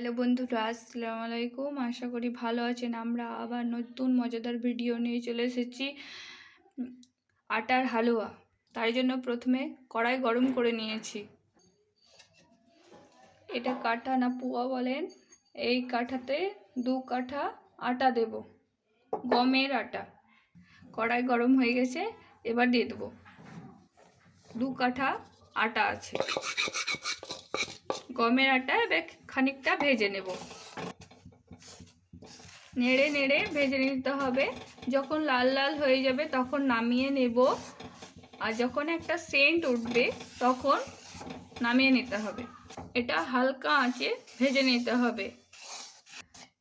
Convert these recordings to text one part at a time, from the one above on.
Hello বন্ধুরা, আসসালামু আলাইকুম। আশা করি ভালো আছেন। আমরা আবার নতুন মজাদার ভিডিও নিয়ে চলে এসেছি, আটার হালুয়া। তার জন্য প্রথমে কড়াই গরম করে নিয়েছি। এটা কাঠা না পুয়া বলেন? এই কাঠাতে দু কাঠা আটা দেব, গমের আটা। কড়াই গরম হয়ে গেছে, এবার দিয়ে দেবো। দু কাঠা আটা আছে। গমের আটা, এবার খানিকটা ভেজে নেব। নেড়ে নেড়ে ভেজে নিতে হবে। যখন লাল লাল হয়ে যাবে তখন নামিয়ে নেব। আর যখন একটা সেন্ট উঠবে তখন নামিয়ে নিতে হবে। এটা হালকা আঁচে ভেজে নিতে হবে।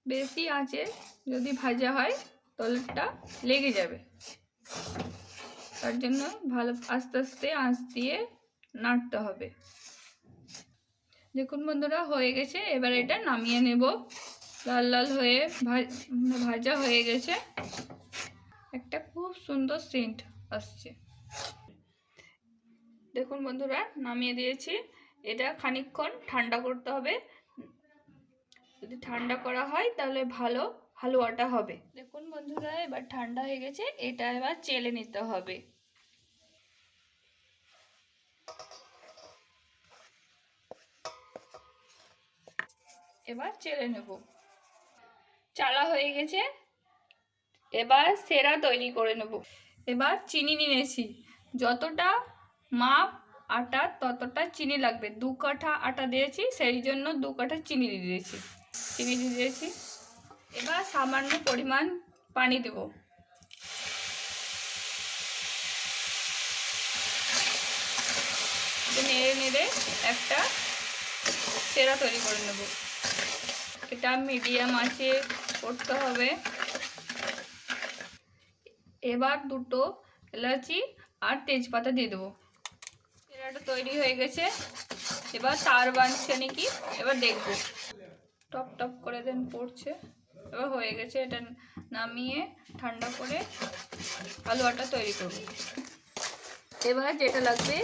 বেশি আঁচে যদি ভাজা হয় তলেরটা লেগে যাবে। তার জন্য ভালো আস্তে আস্তে আঁচ দিয়ে নাড়তে হবে। দেখুন বন্ধুরা, হয়ে গেছে। এবার এটা নামিয়ে নেব। লাল লাল হয়ে ভা- ভাজা হয়ে গেছে। একটা খুব সুন্দর সেন্ট আসছে। দেখুন বন্ধুরা, নামিয়ে দিয়েছি। এটা খানিকক্ষণ ঠান্ডা করতে হবে। যদি ঠান্ডা করা হয়, তাহলে ভালো হালুয়াটা হবে। দেখুন বন্ধুরা, এবার ঠান্ডা হয়ে গেছে। এটা এবার চেলে নিতে হবে। এবার চেলে নেব। চালা হয়ে গেছে। এবার সেরা তৈরি করে নেব। এবার চিনি নিয়েছি। যতটা মাপ, আটা, ততটা চিনি লাগবে। দু কাঠা আটা দিয়েছি, সেই জন্য দু কাঠা চিনি দিয়ে দিয়েছি। চিনি দিয়ে দিয়েছি। এবার সামান্য পরিমাণ পানি দেব। নেড়ে নেড়ে একটা সেরা তৈরি করে নেব। এটা মিডিয়াম আছে, করতে হবে। এবার দুটো এলাচি আর তেজপাতা দিয়ে দেবো। সেরাটা তৈরি হয়ে গেছে। এবার তার বাঁধছে নাকি, এবার দেখব। টপ টপ করে দেন পড়ছে। এবার হয়ে গেছে এটা নামিয়ে ঠান্ডা করে হালুয়াটা তৈরি করব। এবার যেটা লাগবে,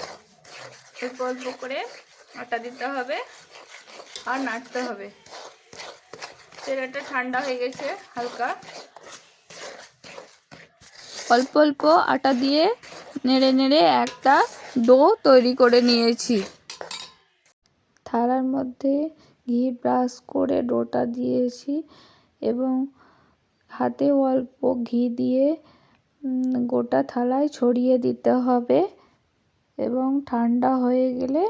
অল্প অল্প করে আটা দিতে হবে আর নাড়তে হবে। সেরাটা ঠান্ডা হয়ে গেছে, হালকা। অল্প অল্প আটা দিয়ে নেড়ে নেড়ে একটা ডো তৈরি করে নিয়েছি। থালার মধ্যে ঘি ব্রাশ করে ডোটা দিয়েছি এবং হাতে অল্প ঘি দিয়ে গোটা থালায় ছড়িয়ে দিতে হবে এবং ঠান্ডা হয়ে গেলে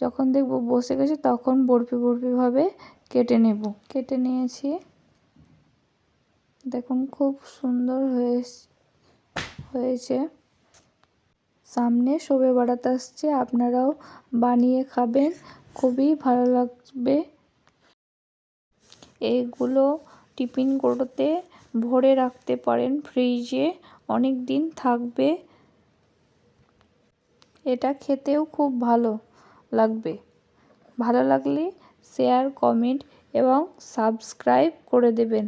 যখন দেখব বসে গেছে, তখন বরফি বরফিভাবে কেটে নেব। কেটে নিয়েছি। দেখুন, খুব সুন্দর হয়ে হয়েছে। সামনে শোবে বাড়াতে আসছে। আপনারাও বানিয়ে খাবেন। খুবই ভালো লাগবে। এইগুলো টিফিন করতে ভরে রাখতে পারেন ফ্রিজে। অনেক দিন থাকবে। এটা খেতেও খুব ভালো। লাগবে। ভালো লাগলে শেয়ার কমেন্ট এবং সাবস্ক্রাইব করে দেবেন।